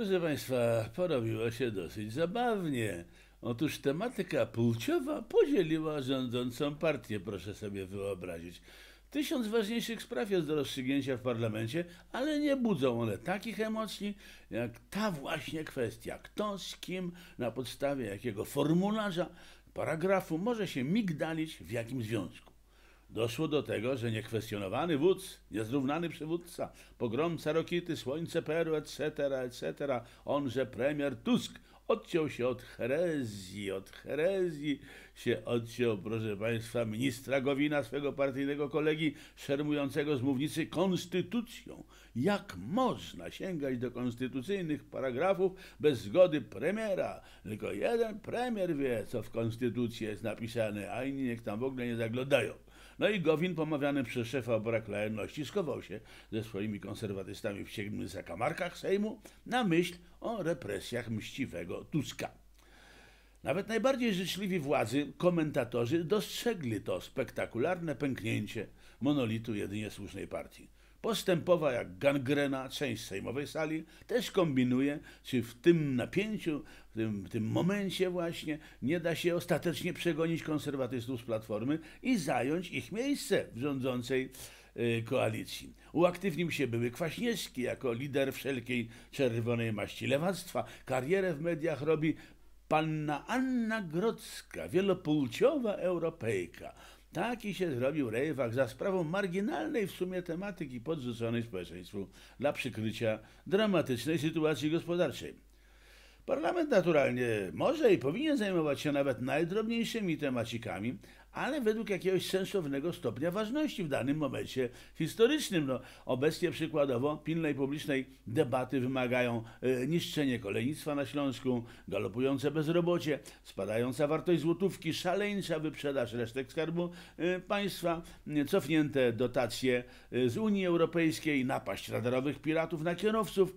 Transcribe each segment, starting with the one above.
Proszę Państwa, porobiło się dosyć zabawnie. Otóż tematyka płciowa podzieliła rządzącą partię, proszę sobie wyobrazić. Tysiąc ważniejszych spraw jest do rozstrzygnięcia w parlamencie, ale nie budzą one takich emocji, jak ta właśnie kwestia. Kto z kim, na podstawie jakiego formularza, paragrafu może się migdalić w jakim związku. Doszło do tego, że niekwestionowany wódz, niezrównany przywódca, pogromca Rokity, słońce Peru, etc., etc., onże premier Tusk odciął się od herezji, od herezji się odciął, proszę Państwa, ministra Gowina, swego partyjnego kolegi, szermującego z mównicy konstytucją. Jak można sięgać do konstytucyjnych paragrafów bez zgody premiera? Tylko jeden premier wie, co w konstytucji jest napisane, a inni niech tam w ogóle nie zaglądają. No i Gowin, pomawiany przez szefa o brak lojalności, się ze swoimi konserwatystami w ciemnych zakamarkach Sejmu na myśl o represjach mściwego Tuska. Nawet najbardziej życzliwi władzy, komentatorzy dostrzegli to spektakularne pęknięcie monolitu jedynie słusznej partii. Postępowa jak gangrena część sejmowej sali też kombinuje, czy w tym napięciu, w tym, tym momencie właśnie nie da się ostatecznie przegonić konserwatystów z Platformy i zająć ich miejsce w rządzącej y, koalicji. Uaktywnił się były Kwaśniewski jako lider wszelkiej czerwonej maści lewactwa. Karierę w mediach robi panna Anna Grodzka, wielopłciowa Europejka. Taki się zrobił rejwak za sprawą marginalnej w sumie tematyki podrzuconej społeczeństwu dla przykrycia dramatycznej sytuacji gospodarczej. Parlament naturalnie może i powinien zajmować się nawet najdrobniejszymi temacikami, ale według jakiegoś sensownego stopnia ważności w danym momencie historycznym. No, obecnie przykładowo pilnej publicznej debaty wymagają e, niszczenie kolejnictwa na Śląsku, galopujące bezrobocie, spadająca wartość złotówki, szaleńcza wyprzedaż resztek skarbu e, państwa, cofnięte dotacje e, z Unii Europejskiej, napaść radarowych piratów na kierowców,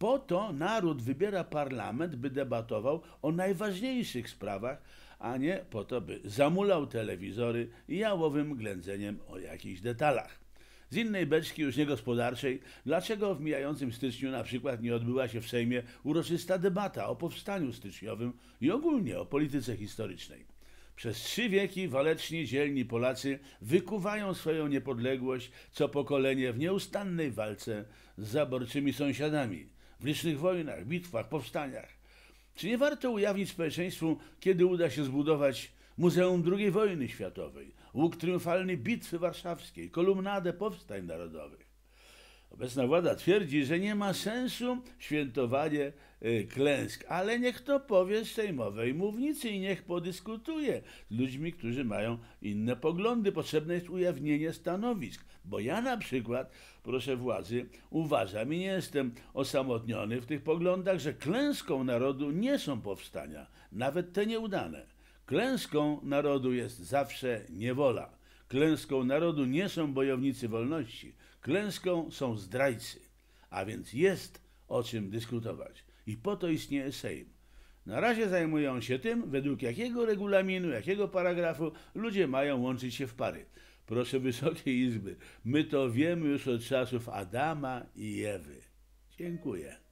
po to naród wybiera parlament, by debatował o najważniejszych sprawach, a nie po to, by zamulał telewizory jałowym ględzeniem o jakichś detalach. Z innej beczki już niegospodarczej, dlaczego w mijającym styczniu na przykład nie odbyła się w Sejmie uroczysta debata o powstaniu styczniowym i ogólnie o polityce historycznej. Przez trzy wieki waleczni, dzielni Polacy wykuwają swoją niepodległość co pokolenie w nieustannej walce z zaborczymi sąsiadami – w licznych wojnach, bitwach, powstaniach. Czy nie warto ujawnić społeczeństwu, kiedy uda się zbudować Muzeum II wojny światowej, łuk triumfalny Bitwy Warszawskiej, kolumnadę powstań narodowych? Obecna władza twierdzi, że nie ma sensu świętowanie y, klęsk, ale niech to powie z sejmowej mównicy i niech podyskutuje z ludźmi, którzy mają inne poglądy. Potrzebne jest ujawnienie stanowisk, bo ja na przykład, proszę władzy, uważam i nie jestem osamotniony w tych poglądach, że klęską narodu nie są powstania, nawet te nieudane. Klęską narodu jest zawsze niewola. Klęską narodu nie są bojownicy wolności, klęską są zdrajcy. A więc jest o czym dyskutować. I po to istnieje Sejm. Na razie zajmują się tym, według jakiego regulaminu, jakiego paragrafu ludzie mają łączyć się w pary. Proszę Wysokiej Izby, my to wiemy już od czasów Adama i Ewy. Dziękuję.